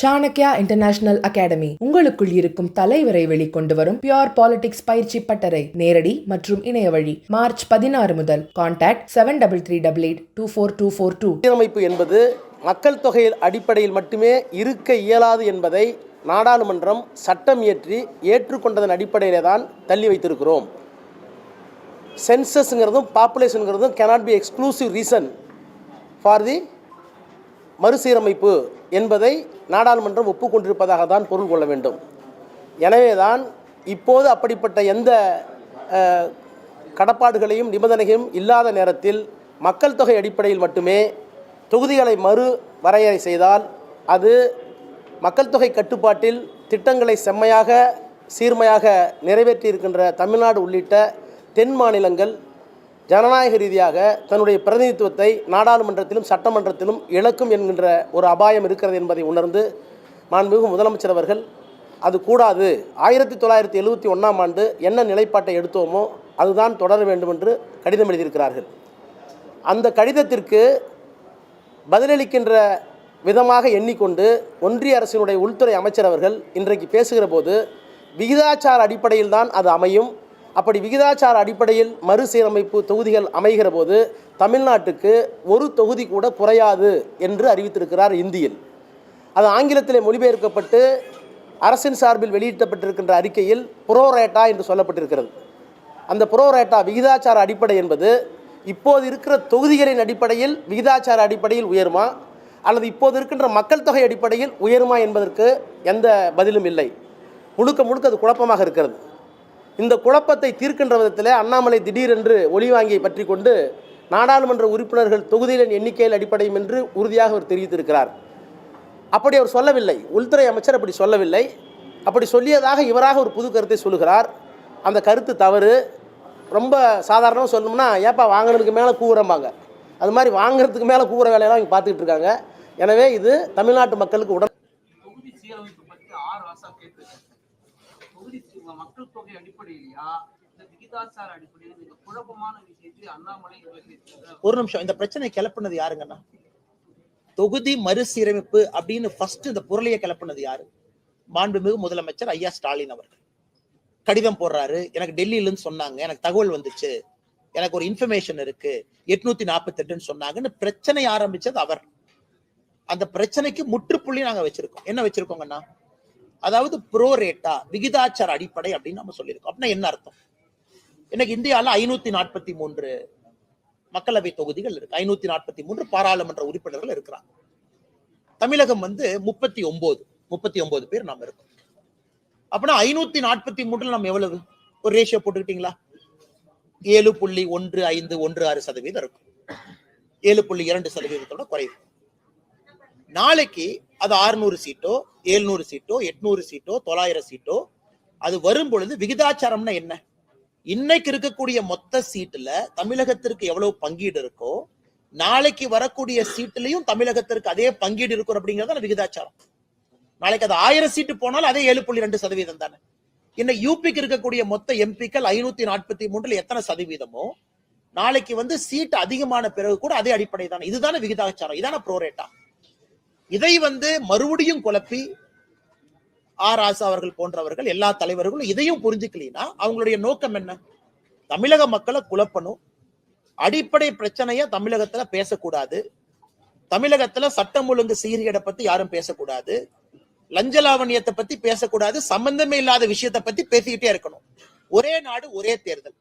Chanakya international academy. உங்களுக்குள் இருக்கும் தலைவரை வெளிக்கொண்டு வரும் பியோர் பாலிடிக்ஸ் பயிற்சி பட்டறை. நேரடி மற்றும் இணைய வழி. மார்ச் பதினாறு முதல். Contact seven double three double eight two four two four two சீரமைப்பு என்பது மக்கள் தொகையில் அடிப்படையில் மட்டுமே இருக்க இயலாது என்பதை நாடாளுமன்றம் சட்டம் இயற்றி ஏற்றுக்கொண்டதன் அடிப்படையிலே தான் தள்ளி வைத்திருக்கிறோம். சென்சஸ்ங்கிறதும் பாப்புலேஷனுங்கிறதும் cannot be exclusive reason for the மறுசீரமைப்பு என்பதை நாடாளுமன்றம் ஒப்புக்கொண்டிருப்பதாக தான் பொருள் கொள்ள வேண்டும். எனவே தான் இப்போது அப்படிப்பட்ட எந்த கடப்பாடுகளையும் நிபந்தனையும் இல்லாத நேரத்தில் மக்கள் தொகை அடிப்படையில் மட்டுமே தொகுதிகளை மறு வரையறை செய்தால் அது மக்கள் தொகை கட்டுப்பாட்டில் திட்டங்களை செம்மையாக சீர்மையாக நிறைவேற்றி இருக்கின்ற தமிழ்நாடு உள்ளிட்ட தென் மாநிலங்கள் ஜனநாயக ரீதியாக தன்னுடைய பிரதிநிதித்துவத்தை நாடாளுமன்றத்திலும் சட்டமன்றத்திலும் இழக்கும் என்கின்ற ஒரு அபாயம் இருக்கிறது என்பதை உணர்ந்து மாண்புமிகு முதலமைச்சர் அவர்கள் அது கூடாது. ஆயிரத்தி தொள்ளாயிரத்தி எழுபத்தி ஒன்றாம் ஆண்டு என்ன நிலைப்பாட்டை எடுத்தோமோ அதுதான் தொடர வேண்டும் என்று கடிதம் எழுதியிருக்கிறார்கள். அந்த கடிதத்திற்கு பதிலளிக்கின்ற விதமாக எண்ணிக்கொண்டு ஒன்றிய அரசினுடைய உள்துறை அமைச்சர் அவர்கள் இன்றைக்கு பேசுகிற போது விகிதாச்சார அடிப்படையில் தான் அது அமையும். அப்படி விகிதாச்சார அடிப்படையில் மறுசீரமைப்பு தொகுதிகள் அமைகிற போது தமிழ்நாட்டுக்கு ஒரு தொகுதி கூட குறையாது என்று அறிவித்திருக்கிறார் இந்தியில். அது ஆங்கிலத்திலே மொழிபெயர்க்கப்பட்டு அரசின் சார்பில் வெளியிட்டப்பட்டிருக்கின்ற அறிக்கையில் புரோரேட்டா என்று சொல்லப்பட்டிருக்கிறது. அந்த புரோரேட்டா விகிதாச்சார அடிப்படை என்பது இப்போது இருக்கிற தொகுதிகளின் அடிப்படையில் விகிதாச்சார அடிப்படையில் உயருமா? அல்லது இப்போது இருக்கின்ற மக்கள் தொகை அடிப்படையில் உயருமா என்பதற்கு எந்த பதிலும் இல்லை. முழுக்க முழுக்க அது குழப்பமாக இருக்கிறது. இந்த குழப்பத்தை தீர்க்கின்ற விதத்தில் அண்ணாமலை திடீரென்று ஒளிவாங்கியை பற்றி கொண்டு நாடாளுமன்ற உறுப்பினர்கள் தொகுதிகளின் எண்ணிக்கையில் அடிப்படையும் என்று உறுதியாக அவர் தெரிவித்திருக்கிறார். அப்படி அவர் சொல்லவில்லை. உள்துறை அமைச்சர் அப்படி சொல்லவில்லை. அப்படி சொல்லியதாக இவராக ஒரு புது கருத்தை சொல்லுகிறார். அந்த கருத்து தவறு. ரொம்ப சாதாரணமாக சொல்லணும்னா ஏப்பா வாங்கினதுக்கு மேலே கூவுறம்பாங்க. அது மாதிரி வாங்குறதுக்கு மேலே கூவுற வேலையெல்லாம் இங்கே பார்த்துக்கிட்டு இருக்காங்க. எனவே இது தமிழ்நாட்டு மக்களுக்கு உடன் உங்க மக்கள் தொகை அடிப்படையிலயா? ஒரு நிமிஷம் இந்த பிரச்சனை கிளப்பினது யாருங்கண்ணா? தொகுதி மறுசீரமைப்பு அப்படின்னு ஃபர்ஸ்ட் இந்த பொருளையை கிளப்பினது யாரு? மாண்புமிகு முதலமைச்சர் ஐயா ஸ்டாலின் அவர்கள். கடிதம் போடுறாரு. எனக்கு டெல்லியிலன்னு சொன்னாங்க. எனக்கு தகவல் வந்துச்சு. எனக்கு ஒரு இன்ஃபர்மேஷன் இருக்கு. எட்நூத்தி நாற்பத்தி எட்டுன்னு சொன்னாங்கன்னு பிரச்சனை ஆரம்பிச்சது அவர். அந்த பிரச்சனைக்கு முற்றுப்புள்ளி நாங்க வச்சிருக்கோம். என்ன வச்சிருக்கோங்கண்ணா? அதாவது ப்ரோ ரேட்டா விகிதாச்சார அடிப்படை அப்படின்னு நம்ம சொல்லியிருக்கோம். அப்படின்னா என்ன அர்த்தம்? இன்னைக்கு இந்தியாவில் ஐநூத்தி நாற்பத்தி மூன்று மக்களவை தொகுதிகள் இருக்கு. ஐநூத்தி நாற்பத்தி மூன்று பாராளுமன்ற உறுப்பினர்கள் இருக்கிறாங்க. தமிழகம் வந்து முப்பத்தி ஒன்பது முப்பத்தி ஒன்பது பேர் நாம இருக்கோம். அப்படின்னா ஐநூத்தி நாற்பத்தி மூன்றுல நம்ம எவ்வளவு? ஒரு ரேஷியோ போட்டுக்கிட்டீங்களா? ஏழு புள்ளி ஒன்று ஐந்து ஒன்று ஆறு சதவீதம் இருக்கும். ஏழு புள்ளி இரண்டு சதவீதத்தோட குறைவு. நாளைக்கு அது ஆறுநூறு சீட்டோ ஏழ்நூறு சீட்டோ எட்நூறு சீட்டோ தொள்ளாயிரம் சீட்டோ அது வரும் பொழுது விகிதாச்சாரம்னா என்ன? இன்னைக்கு இருக்கக்கூடிய மொத்த சீட்டுல தமிழகத்திற்கு எவ்வளவு பங்கீடு இருக்கோ நாளைக்கு வரக்கூடிய சீட்டுலயும் தமிழகத்திற்கு அதே பங்கீடு இருக்கும் அப்படிங்கறத விகிதாச்சாரம். நாளைக்கு அது ஆயிரம் சீட்டு போனாலும் அதே ஏழு புள்ளி ரெண்டு சதவீதம் தானே. இன்னைக்கு யூபிக்கு இருக்கக்கூடிய மொத்த எம்பிக்கள் ஐநூத்தி நாற்பத்தி மூன்றுல எத்தனை சதவீதமோ நாளைக்கு வந்து சீட் அதிகமான பிறகு கூட அதே அடிப்படை தானே இதுதானே விகிதாச்சாரம். இதான ப்ரோரேட்டா இதை வந்து மறுபடியும் குழப்பி ஆர் ராசா அவர்கள் போன்றவர்கள் எல்லா தலைவர்களும் இதையும் புரிஞ்சுக்கலீன்னா அவங்களுடைய நோக்கம் என்ன? தமிழக மக்களை குழப்பணும். அடிப்படை பிரச்சனைய தமிழகத்துல பேசக்கூடாது. தமிழகத்துல சட்டம் ஒழுங்கு சீரியடை பத்தி யாரும் பேசக்கூடாது. லஞ்ச லாவணியத்தை பத்தி பேசக்கூடாது. சம்பந்தமே இல்லாத விஷயத்தை பத்தி பேசிக்கிட்டே இருக்கணும். ஒரே நாடு ஒரே தேர்தல்.